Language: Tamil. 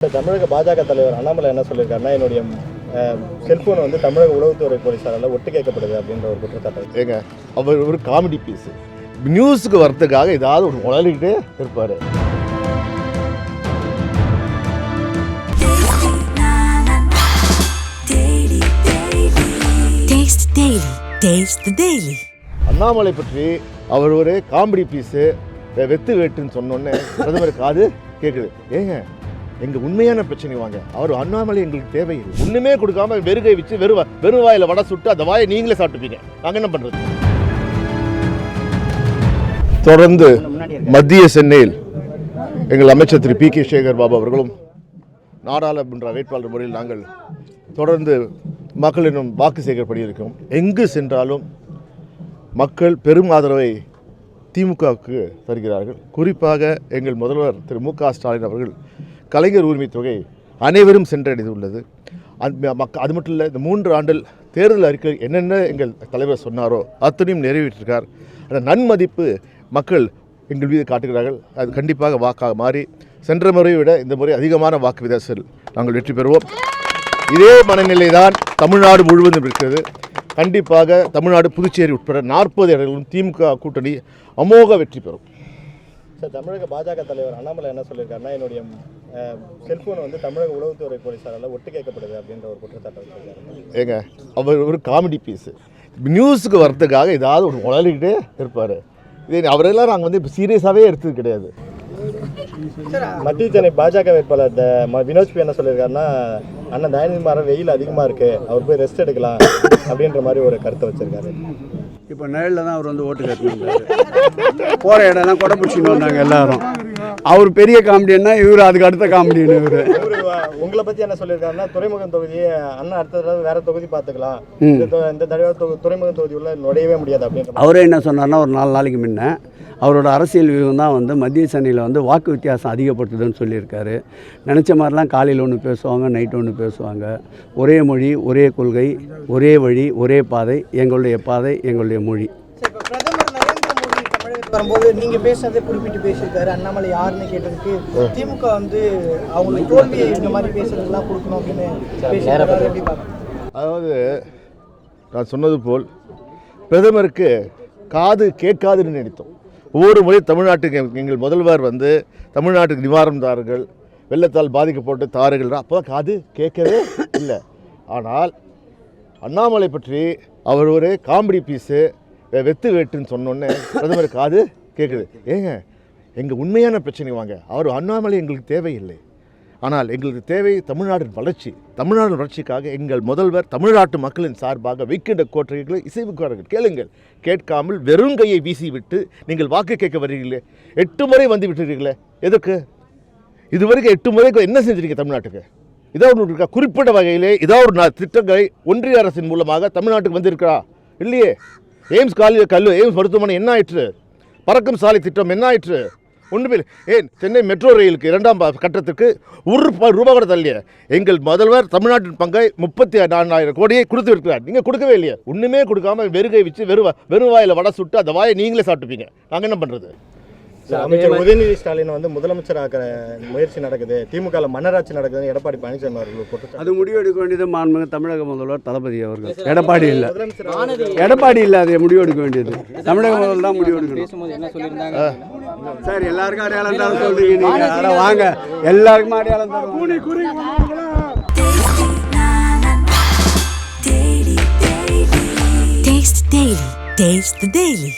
தமிழக பாஜக தலைவர் அண்ணாமலை என்ன சொல்லியிருக்காருன்னா என்னுடைய செல்போன் வந்து தமிழக உளவுத்துறை போலீஸாரால் ஒட்டு கேட்கப்படுது அப்படின்ற ஒரு குற்றச்சாட்டு ஏங்க அவர் ஒரு காமெடி பீஸ் நியூஸுக்கு வரதுக்காக ஏதாவது ஒரு உளறிக்கிட்டே இருப்பார். அண்ணாமலை பற்றி அவர் ஒரு காமெடி பீஸு வெத்து வேட்டுன்னு சொன்னோன்னே பிரதமர் காது கேட்குது ஏங்க எங்கள் உண்மையான பிரச்சனை வாங்க. அவர் அண்ணாமலை எங்களுக்கு தேவையில்லை. ஒன்றுமே கொடுக்காம வெறுகை வச்சு வெறு வெறும் வாயில் வடை சுட்டு அந்த வாயை நீங்களே சாப்பிட்டுப்பீங்க. நாங்கள் என்ன பண்ணுறது தொடர்ந்து மத்திய சென்னையில் எங்கள் அமைச்சர் திரு பி கே சேகர் பாபு அவர்களும் நாடாளுமன்ற வேட்பாளர் முறையில் நாங்கள் தொடர்ந்து மக்களிடம் வாக்கு சேகரிப்படியிருக்கோம் எங்கு சென்றாலும் மக்கள் பெரும் ஆதரவை திமுகவுக்கு தருகிறார்கள். குறிப்பாக எங்கள் முதல்வர் திரு மு க ஸ்டாலின் அவர்கள் கலைஞர் உரிமை தொகை அனைவரும் சென்றடைந்துள்ளது. அந்த மக்க அது மட்டும் இல்லை இந்த மூன்று ஆண்டில் தேர்தல் அறிக்கை என்னென்ன எங்கள் தலைவர் சொன்னாரோ அத்தனையும் நிறைவேற்றிருக்கார். அந்த நன்மதிப்பு மக்கள் எங்கள் மீது காட்டுகிறார்கள். அது கண்டிப்பாக வாக்காக மாறி சென்ற முறையை விட இந்த முறை அதிகமான வாக்கு வித்தியாசத்தில் நாங்கள் வெற்றி பெறுவோம். இதே மனநிலை தான் தமிழ்நாடு முழுவதும் இருக்கிறது. கண்டிப்பாக தமிழ்நாடு புதுச்சேரி உட்பட நாற்பது இடங்களிலும் திமுக கூட்டணி அமோக வெற்றி பெறும். சார் தமிழக பாஜக தலைவர் அண்ணாமலை என்ன சொல்லியிருக்காருன்னா என்னுடைய செல்போன் வந்து தமிழக உளவுத்துறை போலீஸாரால் ஒட்டு கேட்கப்படுது அப்படின்ற ஒரு குற்றச்சாட்டு வச்சிருக்காரு. ஏங்க அவர் ஒரு காமெடி பீஸு நியூஸுக்கு வரதுக்காக ஏதாவது ஒரு உளறிக்கிட்டே இருப்பார். இதே அவரெல்லாம் நாங்கள் வந்து இப்போ சீரியஸாகவே எடுத்தது கிடையாது. மத்திய சென்னை பாஜக வேட்பாளர் வினோத் பி என்ன சொல்லியிருக்காருன்னா அண்ணன் தயநிதி மாறன் வெயில் அதிகமாக இருக்கு. அவர் போய் ரெஸ்ட் எடுக்கலாம். அப்படின்ற மாதிரி ஒரு கருத்தை வச்சிருக்காரு. இப்போ நிழலில் தான் அவர் வந்து ஓட்டு கேட்டுருந்தாரு போகிற இடம்லாம் கொடை பிடிச்சின்னு வந்தாங்க எல்லாரும். அவர் பெரிய காமெடியன்னா இவர் அதுக்கு அடுத்த காமெடியன் இவர். உங்களை பத்தி என்ன சொல்லியிருக்காருன்னா துறைமுகம் தொகுதியை அண்ணன் அடுத்த தடவை வேற தொகுதி பார்த்துக்கலாம். இந்த தடவை துறைமுகம் தொகுதி உள்ள நுழையவே முடியாது அப்படின்ற மாதிரி. அவரே என்ன சொன்னார்னா ஒரு நாலு நாளைக்கு முன்ன அவரோட அரசியல் வியூகம் தான் வந்து மத்திய சென்னையில் வந்து வாக்கு வித்தியாசம் அதிகப்படுத்துதுன்னு சொல்லியிருக்காரு. நினச்ச மாதிரிலாம் காலையில் ஒன்று பேசுவாங்க நைட் ஒன்று பேசுவாங்க. ஒரே மொழி ஒரே கொள்கை ஒரே வழி ஒரே பாதை எங்களுடைய பாதை எங்களுடைய மொழி. வரும்போது நீங்க பேசுனதை குறிப்பிட்டு பேசியிருக்காரு. அண்ணாமலை யாருன்னு கேட்டதுக்கு திமுக வந்து அவங்களுக்கு தோல்வியை இந்த மாதிரி பேசுறதுலாம் கொடுக்கணும் அப்படின்னு அதாவது நான் சொன்னது போல் பிரதமருக்கு காது கேட்காதுன்னு நினைத்தோம். ஒவ்வொரு முறை தமிழ்நாட்டுக்கு எங்கள் முதல்வர் வந்து தமிழ்நாட்டுக்கு நிவாரணம் தாருங்கள் வெள்ளத்தால் பாதிக்கப்பட்ட தாருகள் அப்போ காது கேட்கவே இல்லை. ஆனால் அண்ணாமலை பற்றி அவர் ஒரு காமெடி பீஸு வெத்து வெட்டுன்னு சொன்னோன்னே பிரதமர் காது கேட்குது. ஏங்க எங்கள் உண்மையான பிரச்சனை வாங்க. அவர் அண்ணாமலை எங்களுக்கு தேவையில்லை. ஆனால் எங்களுக்கு தேவை தமிழ்நாட்டின் வளர்ச்சி தமிழ்நாடு வளர்ச்சிக்காக எங்கள் முதல்வர் தமிழ்நாட்டு மக்களின் சார்பாக வைக்கின்ற கோட்டைகளை இசைவுக்காரர்கள் கேளுங்கள். கேட்காமல் வெறும் கையை வீசிவிட்டு நீங்கள் வாக்கு கேட்க வருகிறீர்களே? எட்டு முறை வந்து விட்டுறீர்களே? எதற்கு? இதுவரைக்கும் எட்டு முறைக்கு என்ன செஞ்சிருக்கீங்க தமிழ்நாட்டுக்கு? இதாக ஒன்று இருக்கா குறிப்பிட்ட வகையிலே இதாக ஒரு நா- திட்டங்களை ஒன்றிய அரசின் மூலமாக தமிழ்நாட்டுக்கு வந்திருக்கிறா? இல்லையே? எய்ம்ஸ் காலேஜ் கல்லு எய்ம்ஸ் மருத்துவமனை என்ன ஆயிற்று? பறக்கும் சாலை திட்டம் என்ன ஆயிற்று? ஒன்றுமே இல்லை. ஏன்? சென்னை மெட்ரோ ரயிலுக்கு இரண்டாம் கட்டத்துக்கு ஒரு ரூபாய் ரூபா கூட தரலையே எங்கள் முதல்வர் தமிழ்நாட்டின் பங்கை முப்பத்தி நாலாயிரம் கோடியை கொடுத்து இருக்கிறார் நீங்கள் கொடுக்கவே இல்லையே. ஒன்றுமே கொடுக்காம வெறுகை வச்சு வெறும் வெறும் வாயில் வடை சுட்டு அந்த வாயை நீங்களே சாப்பிட்டுப்பீங்க. நாங்கள் என்ன பண்ணுறது சார், அமைச்சர் உதயநிதி ஸ்டாலின் வந்து முதலமைச்சர் ஆக்கிற முயற்சி நடக்குது. திமுக மன்னராட்சி நடக்குதுன்னு எடப்பாடி பழனிசாமி அவர்கள் அது முடிவெடுக்க வேண்டியது மாண்புமிகு தமிழக முதல்வர் தளபதி அவர்கள். எடப்பாடி இல்லை. எடப்பாடி இல்லை அதை முடிவெடுக்க வேண்டியது. தமிழக முதல்வர் தான் முடிவெடுக்கணும். பேசும்போது என்ன சொல்லியிருந்தாங்க? சார் எல்லாருக்கும் அடையாளம் தர சொல்றீங்க நீங்க வாங்க எல்லாருக்கும் அடையாளம் Taste the Daily. Taste the Daily.